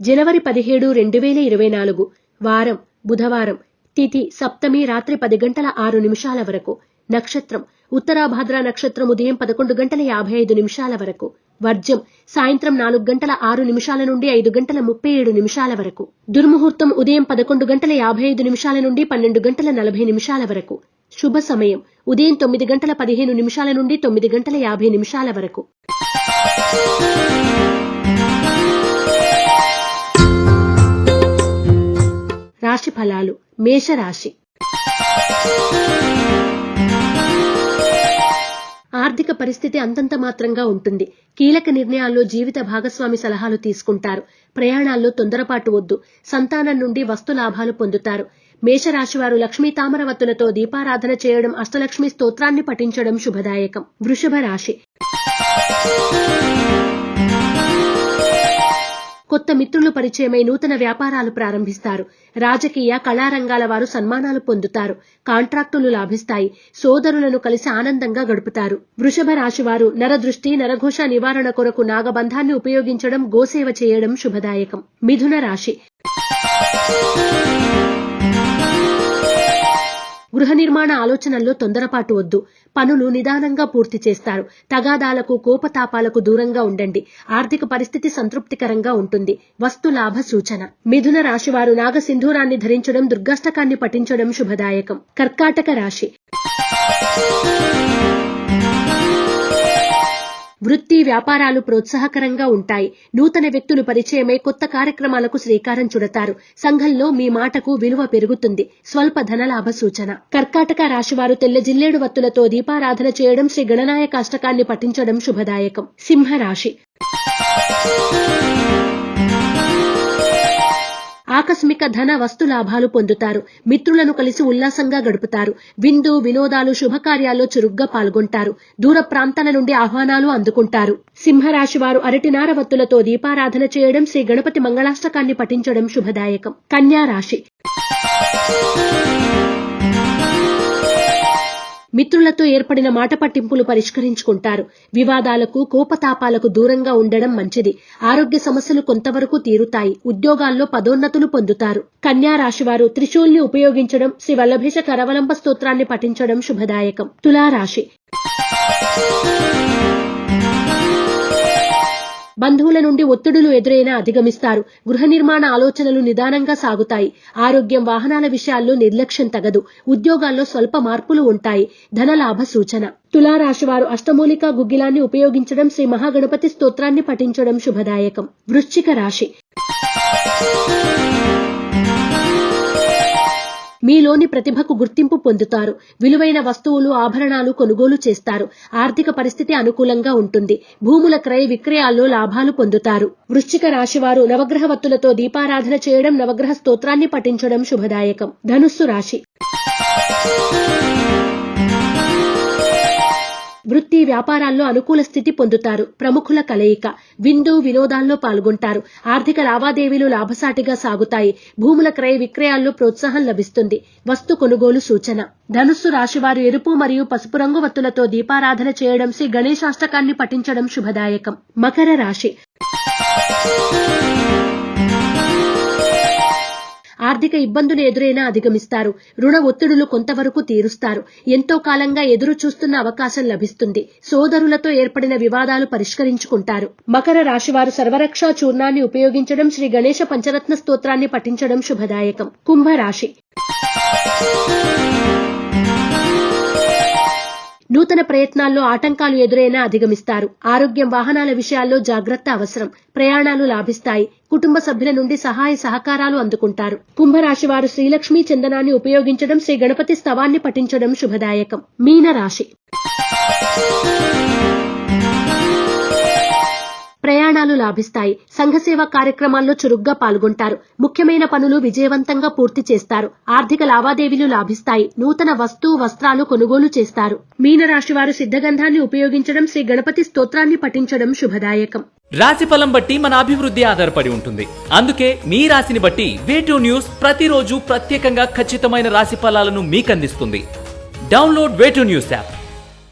జనవరి పదిహేడు రెండు వేల ఇరవై నాలుగు వారం బుధవారం తిథి సప్తమి రాత్రి పది గంటల ఆరు నిమిషాల వరకు నక్షత్రం ఉత్తరాభాద్ర నక్షత్రం ఉదయం పదకొండు గంటల యాభై ఐదు నిమిషాల వరకు వర్జం సాయంత్రం నాలుగు గంటల ఆరు నిమిషాల నుండి ఐదు గంటల ముప్పై ఏడు నిమిషాల వరకు దుర్ముహూర్తం ఉదయం పదకొండు గంటల యాభై ఐదు నిమిషాల నుండి పన్నెండు గంటల నలభై నిమిషాల వరకు శుభ సమయం ఉదయం తొమ్మిది గంటల పదిహేను నిమిషాల నుండి తొమ్మిది గంటల యాభై నిమిషాల వరకు. రాశి ఫలాలు మేషరాశి. ఆర్థిక పరిస్థితి అంతంత మాత్రంగా ఉంటుంది. కీలక నిర్ణయాల్లో జీవిత భాగస్వామి సలహాలు తీసుకుంటారు. ప్రయాణాల్లో తొందరపాటు వద్దు. సంతానం నుండి వస్తు లాభాలు పొందుతారు. మేషరాశివారు లక్ష్మీ తామరవత్తులతో దీపారాధన చేయడం అష్టలక్ష్మి స్తోత్రాన్ని పఠించడం శుభదాయకం. వృషభ రాశి కొత్త మిత్రులు పరిచయమై నూతన వ్యాపారాలు ప్రారంభిస్తారు. రాజకీయ కళారంగాల వారు సన్మానాలు పొందుతారు. కాంట్రాక్టులు లాభిస్తాయి. సోదరులను కలిసి ఆనందంగా గడుపుతారు. వృషభ రాశివారు నరదృష్టి నరఘోష నివారణ కొరకు నాగబంధాన్ని ఉపయోగించడం గోసేవ చేయడం శుభదాయకం. మిథున రాశి గృహ నిర్మాణ ఆలోచనల్లో తొందరపాటు వద్దు. పనులు నిదానంగా పూర్తి చేస్తారు. తగాదాలకు కోపతాపాలకు దూరంగా ఉండండి. ఆర్థిక పరిస్థితి సంతృప్తికరంగా ఉంటుంది. వస్తు లాభ సూచన. మిథున రాశివారు నాగసింధూరాన్ని ధరించడం దుర్గాష్టకాన్ని పఠించడం శుభదాయకం. కర్కాటక రాశి. వృత్తి వ్యాపారాలు ప్రోత్సాహకరంగా ఉంటాయి. నూతన వ్యక్తులు పరిచయమై కొత్త కార్యక్రమాలకు శ్రీకారం చుడతారు. సంఘంలో మీ మాటకు విలువ పెరుగుతుంది. స్వల్ప ధనలాభ సూచన. కర్కాటక రాశివారు తెల్ల జిల్లేడు వత్తులతో దీపారాధన చేయడం శ్రీ గణనాయక అష్టకాన్ని పఠించడం శుభదాయకం. సింహరాశి. ఆకస్మిక ధన వస్తు లాభాలు పొందుతారు. మిత్రులను కలిసి ఉల్లాసంగా గడుపుతారు. విందు వినోదాలు శుభకార్యాల్లో చురుగ్గా పాల్గొంటారు. దూర ప్రాంతాల నుండి ఆహ్వానాలు అందుకుంటారు. సింహరాశి వారు అరటినార వత్తులతో దీపారాధన చేయడం శ్రీ గణపతి మంగళాష్టకాన్ని పఠించడం శుభదాయకం. కన్యా రాశి. మిత్రులతో ఏర్పడిన మాట పట్టింపులు పరిష్కరించుకుంటారు. వివాదాలకు కోపతాపాలకు దూరంగా ఉండడం మంచిది. ఆరోగ్య సమస్యలు కొంతవరకు తీరుతాయి. ఉద్యోగాల్లో పదోన్నతులు పొందుతారు. కన్యా రాశివారు త్రిశూల్ని ఉపయోగించడం శ్రీ వల్లభేష కరవలంబ స్తోత్రాన్ని పఠించడం శుభదాయకం. తులారాశి బంధువుల నుండి ఒత్తిడులు ఎదురైనా అధిగమిస్తారు. గృహ నిర్మాణ ఆలోచనలు నిదానంగా సాగుతాయి. ఆరోగ్యం వాహనాల విషయాల్లో నిర్లక్ష్యం తగదు. ఉద్యోగాల్లో స్వల్ప మార్పులు ఉంటాయి. ధనలాభ సూచన. తులారాశివారు వారు గుగ్గిలాన్ని ఉపయోగించడం శ్రీ మహాగణపతి స్తోత్రాన్ని పఠించడం శుభదాయకం. వృశ్చిక రాశి. మీలోని ప్రతిభకు గుర్తింపు పొందుతారు. విలువైన వస్తువులు ఆభరణాలు కొనుగోలు చేస్తారు. ఆర్థిక పరిస్థితి అనుకూలంగా ఉంటుంది. భూముల క్రయ విక్రయాల్లో లాభాలు పొందుతారు. వృశ్చిక రాశివారు నవగ్రహ వత్తులతో దీపారాధన చేయడం నవగ్రహ స్తోత్రాన్ని పఠించడం శుభదాయకం. ధనుస్సు రాశి. వృత్తి వ్యాపారాల్లో అనుకూల స్థితి పొందుతారు. ప్రముఖుల కలయిక విందు వినోదాల్లో పాల్గొంటారు. ఆర్థిక లావాదేవీలు లాభసాటిగా సాగుతాయి. భూముల క్రయ విక్రయాల్లో ప్రోత్సాహం లభిస్తుంది. వస్తు కొనుగోలు సూచన. ధనుస్సు రాశివారు ఎరుపు మరియు పసుపు రంగు వత్తులతో దీపారాధన చేయడం శ్రీ గణేశాష్టకాన్ని పఠించడం శుభదాయకం. మకర రాశి. ఆర్థిక ఇబ్బందులు ఎదురైనా అధిగమిస్తారు. రుణ ఒత్తిడులు కొంతవరకు తీరుస్తారు. ఎంతో కాలంగా ఎదురు చూస్తున్న అవకాశం లభిస్తుంది. సోదరులతో ఏర్పడిన వివాదాలు పరిష్కరించుకుంటారు. మకర రాశివారు సర్వరక్ష చూర్ణాన్ని ఉపయోగించడం శ్రీ గణేశ పంచరత్న స్తోత్రాన్ని పఠించడం శుభదాయకం. కుంభరాశి నూతన ప్రయత్నాల్లో ఆటంకాలు ఎదురైనా అధిగమిస్తారు. ఆరోగ్యం వాహనాల విషయాల్లో జాగ్రత్త అవసరం. ప్రయాణాలు లాభిస్తాయి. కుటుంబ సభ్యుల నుండి సహాయ సహకారాలు అందుకుంటారు. కుంభరాశి వారు శ్రీలక్ష్మీ చందనాన్ని ఉపయోగించడం శ్రీ గణపతి స్తవాన్ని పఠించడం శుభదాయకం. మీన రాశి ప్రయోజనాలు లాభిస్తాయి. సంఘసేవ కార్యక్రమాల్లో చురుగ్గా పాల్గొంటారు. ముఖ్యమైన పనులు విజయవంతంగా పూర్తి చేస్తారు. ఆర్థిక లావాదేవీలు లాభిస్తాయి. నూతన వస్తు వస్త్రాలు కొనుగోలు చేస్తారు. మీనరాశి వారు సిద్ధగంధాన్ని ఉపయోగించడం శ్రీ గణపతి స్తోత్రాన్ని పఠించడం శుభదాయకం. రాశి ఫలం బట్టి మన అభివృద్ధి ఆధారపడి ఉంటుంది. అందుకే మీ రాశిని బట్టి వేటూ న్యూస్ ప్రతిరోజు ప్రత్యేకంగా ఖచ్చితమైన రాశి ఫలాలను మీకు అందిస్తుంది డౌన్లోడ్ వేటూ న్యూస్ యాప్.